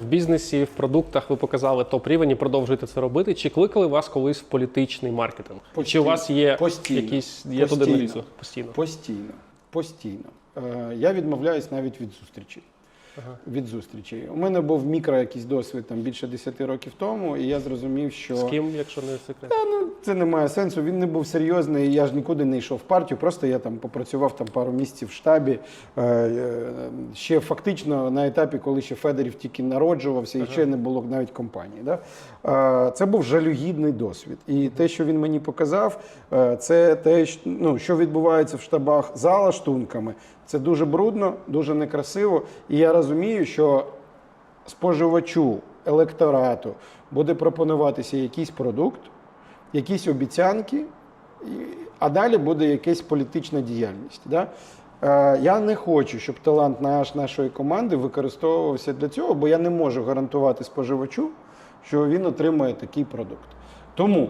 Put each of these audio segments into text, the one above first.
В бізнесі, в продуктах ви показали топ-рівень і продовжуєте це робити. Чи кликали вас колись в політичний маркетинг? Чи у вас є Постійно. якісь є туди Постійно. Постійно. Постійно. Постійно. Е, Я відмовляюсь навіть від зустрічей. Від зустрічей. У мене був мікро якийсь досвід там більше 10 років тому, і я зрозумів, що З ким, якщо не секрет? Та, ну, це не має сенсу. Він не був серйозний. Я ж нікуди не йшов в партію. Просто я там попрацював там пару місяців в штабі. Е, е, ще фактично на етапі, коли ще Федорів тільки народжувався, і ще не було навіть компанії. Да? Е, це був жалюгідний досвід. І те, що він мені показав, е, це те, що- ну, що відбувається в штабах за лаштунками. Це дуже брудно, дуже некрасиво. І я розумію, що споживачу, електорату буде пропонуватися якийсь продукт, якісь обіцянки, а далі буде якась політична діяльність. Да? Е, Я не хочу, щоб талант наш, нашої команди використовувався для цього, бо я не можу гарантувати споживачу, що він отримає такий продукт. Тому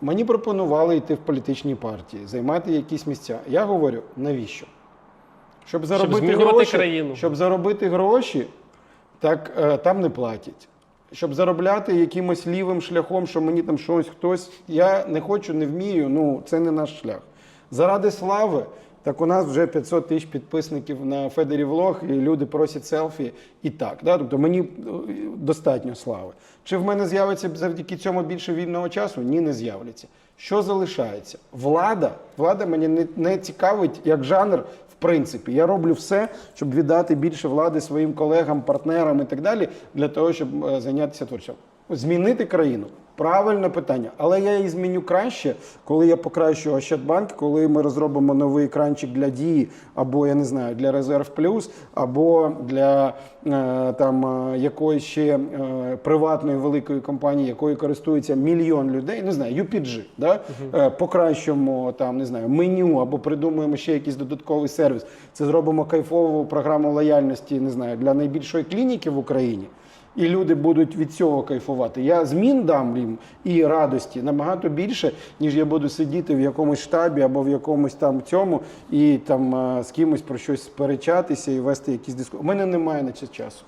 мені пропонували йти в політичні партії, займати якісь місця. Я говорю, навіщо? Щоб заробити змінювати гроші, країну. щоб заробити гроші, так е, там не платять. Щоб заробляти якимось лівим шляхом, що мені там щось хтось. Я не хочу, не вмію. Ну це не наш шлях. Заради слави, так у нас вже 500 тисяч підписників на Федері Влог, і люди просять селфі і так. Да? Тобто мені е, достатньо слави. Чи в мене з'явиться завдяки цьому більше вільного часу? Ні, не з'являться. Що залишається? Влада. Влада мені не, не цікавить як жанр. В принципі, я роблю все, щоб віддати більше влади своїм колегам, партнерам і так далі, для того, щоб е, зайнятися творчим. Змінити країну правильне питання, але я її зміню краще, коли я покращу Ощадбанк, коли ми розробимо новий екранчик для дії, або я не знаю, для резерв плюс, або для е, там е, якоїсь ще е, приватної великої компанії, якою користується мільйон людей. Не знаю, UPG, да? Е, покращимо там, не знаю, меню або придумаємо ще якийсь додатковий сервіс. Це зробимо кайфову програму лояльності, не знаю, для найбільшої клініки в Україні. І люди будуть від цього кайфувати. Я змін дам їм і радості набагато більше, ніж я буду сидіти в якомусь штабі або в якомусь там цьому і там е, з кимось про щось сперечатися і вести якісь дискусії. У мене немає на це часу.